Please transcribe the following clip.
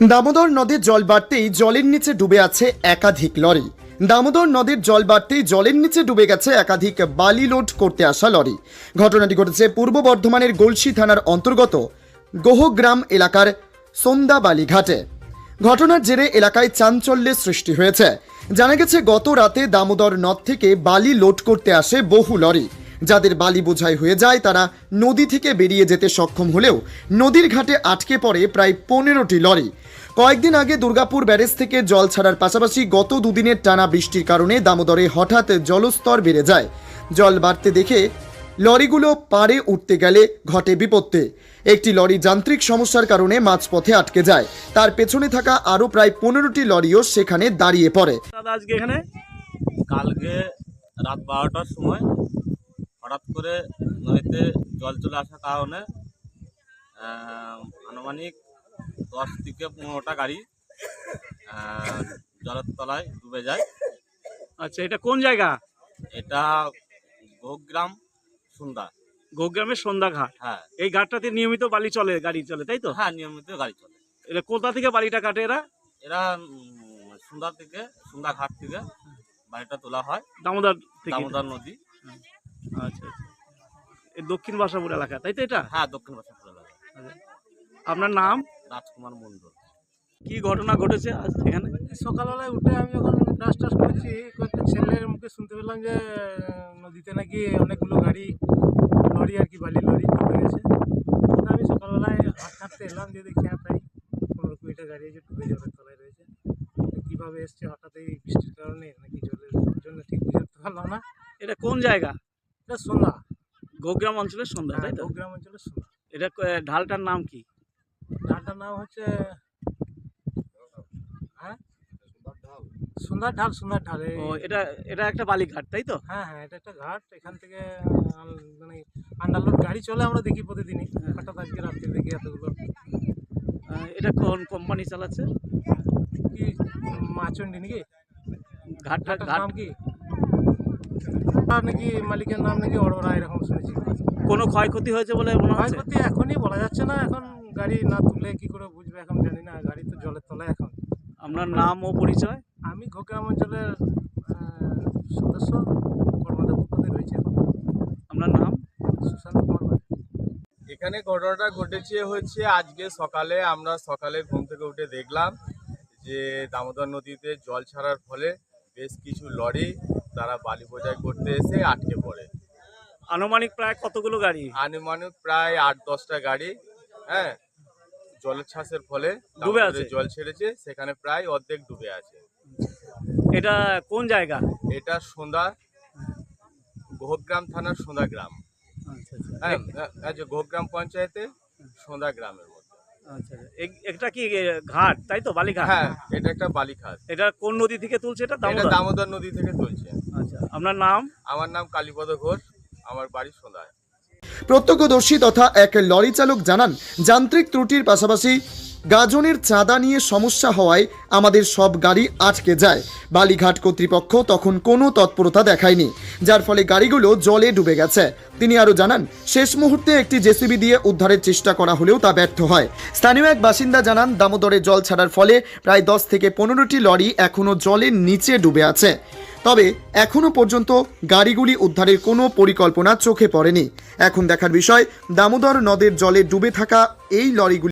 দামোদর নদের জল বাড়তেই জলের নিচে ডুবে আছে একাধিক লরি। দামোদর নদের জল বাড়তেই জলের নিচে ডুবে গেছে একাধিক বালি লোড করতে আসা লরি। ঘটনাটি ঘটেছে পূর্ব বর্ধমানের গলসি থানার অন্তর্গত গোহগ্রাম এলাকার সন্দাবালি ঘাটে ঘটনার জেরে এলাকায় চাঞ্চল্যের সৃষ্টি হয়েছে। জানা গেছে, গত রাতে দামোদর নদ থেকে বালি লোড করতে আসে বহু লরি। যাদের বালি বোঝাই হয়ে যায় তারা নদী থেকে বেরিয়ে যেতে সক্ষম হলেও নদীর ঘাটে আটকে পড়ে প্রায় পনেরোটি লরি। কয়েকদিন আগে দুর্গাপুর ব্যারেজ থেকে জল ছাড়ার পাশাপাশি গত দুদিনের টানা বৃষ্টির কারণে দামোদরে হঠাৎ জলস্তর বেড়ে যায়। জল বাড়তে দেখে লরিগুলো পারে উঠতে গেলে ঘটে বিপত্তি। একটি লরি যান্ত্রিক সমস্যার কারণে মাঝপথে আটকে যায়। তার পেছনে থাকা আরও প্রায় পনেরোটি লরিও সেখানে দাঁড়িয়ে পড়ে। দাদা আজকে এখানে? কালকে রাত বারোটার সময় হঠাৎ করে নদীতে জল চলে আসার কারণে আনুমানিক দশ থেকে পনেরোটা গাড়ি জলের তলায় ডুবে যায়। আচ্ছা এটা কোন জায়গা? এটা গোগ্রাম সুন্দর গোগ্রামের সন্ধ্যাঘাট হ্যাঁ। এই ঘাটটাতে নিয়মিত বালি চলে গাড়ি চলে তাই তো? হ্যাঁ নিয়মিত গাড়ি চলে। এটা কোথা থেকে বালিটা কাটে এরা? এরা সুন্দর থেকে সুন্দর ঘাট থেকে বাড়িটা তোলা হয়। দামোদর দামোদর নদী। আচ্ছা আচ্ছা। এই দক্ষিণ বাসাপুর এলাকা তাই তো এটা? হ্যাঁ দক্ষিণ বাসাপুর এলাকা। আপনার নাম? রাজকুমার মণ্ডল। কি ঘটনা ঘটেছে আজ এখানে? সকালবেলায় উঠে আমি যখন ব্রাশ টাশ করছি কয়েকটা ছেলের মুখে শুনতে পেলাম যে নদীতে নাকি অনেকগুলো গাড়ি লরি আর কি বালি লরি ডুবে গেছে। আমি সকালবেলায় হাত হাঁটতে এলাম যে দেখছি হ্যাঁ তাই পনেরো কুড়িটা গাড়ি আছে ডুবে জলের তলায় রয়েছে। কীভাবে এসছে হঠাৎ এই বৃষ্টির কারণে নাকি জলের জন্য ঠিক বুঝতে পারলাম না? এটা কোন জায়গা? এটা সন্ধ্যা। গোগ্রাম অঞ্চলের সন্ধ্যা তাই তো? গ্রাম অঞ্চলের সন্ধ্যা। এটা ঢালটার নাম কি? ঢালটার নাম হচ্ছে হ্যাঁ? সুন্দর ঢাল সুন্দর ঢাল ও এটা এটা একটা বালিঘাট তাই তো? হ্যাঁ হ্যাঁ এটা একটা ঘাট এখান থেকে মানে আন্ডারলোড গাড়ি চলে আমরা দেখি প্রতিদিনই। হ্যাঁ। হঠাৎ আজকে রাত্রে দেখি এতগুলো এটা কোন কোম্পানি চালাচ্ছে? কি মাচন্ডি নাকি? ঘাটটার ঘাট। নাম কি? আর নাকি মালিকের নাম নাকি অড়োরা এরকম শুনেছি। কোনো ক্ষয়ক্ষতি হয়েছে বলে মনে হচ্ছে? ক্ষয়ক্ষতি এখনই বলা যাচ্ছে না এখন গাড়ি না তুলে কি করে বুঝবে এখন জানি না গাড়ি তো জলের তলায় এখন। আপনার নাম ও পরিচয়? আমি ঘোগ্রাম অঞ্চলের সদস্য কর্মদেব পদে রয়েছে এখন। আপনার নাম? সুশান্ত কুমার এখানে ঘটনাটা ঘটেছে হচ্ছে আজকে সকালে আমরা সকালে ঘুম থেকে উঠে দেখলাম যে দামোদর নদীতে জল ছাড়ার ফলে বেশ কিছু লরি তারা বালি বোঝাই করতে এসে আটকে পড়ে। আনুমানিক প্রায় কতগুলো গাড়ি? আনুমানিক প্রায় আট দশটা গাড়ি হ্যাঁ জলের ছাসের ফলে ডুবে আছে? জল ছেড়েছে সেখানে প্রায় অর্ধেক ডুবে আছে। এটা কোন জায়গা? এটা সন্ধ্যা গোহগ্রাম থানার সন্ধ্যা গ্রাম। আচ্ছা আচ্ছা। হ্যাঁ হ্যাঁ, যে গোহগ্রাম পঞ্চায়েতে সন্ধ্যা গ্রামের মধ্যে। আচ্ছা। এটা কি ঘাট? তাই তো বালিঘাট? হ্যাঁ এটা একটা বালিঘাট। এটা কোন নদী থেকে তুলছে এটা? দামোদর নদী থেকে তুলছে। আচ্ছা আপনার নাম? আমার নাম কালীপদ ঘোষ আমার বাড়ি সন্ধ্যায়। প্রত্যক্ষদর্শী তথা এক লরি চালক জানান যান্ত্রিক ত্রুটির পাশাপাশি গাজনের চাঁদা নিয়ে সমস্যা হওয়ায় আমাদের সব গাড়ি আটকে যায়। বালিঘাট কর্তৃপক্ষ তখন কোনো তৎপরতা দেখায়নি যার ফলে গাড়িগুলো জলে ডুবে গেছে। তিনি আরও জানান শেষ মুহূর্তে একটি জেসিবি দিয়ে উদ্ধারের চেষ্টা করা হলেও তা ব্যর্থ হয়। স্থানীয় এক বাসিন্দা জানান দামোদরে জল ছাড়ার ফলে প্রায় দশ থেকে পনেরোটি লরি এখনও জলের নিচে ডুবে আছে। তবে এখনও পর্যন্ত গাড়িগুলি উদ্ধারের কোনো পরিকল্পনা চোখে পড়েনি। এখন দেখার বিষয় দামোদর নদের জলে ডুবে থাকা এই লরিগুলি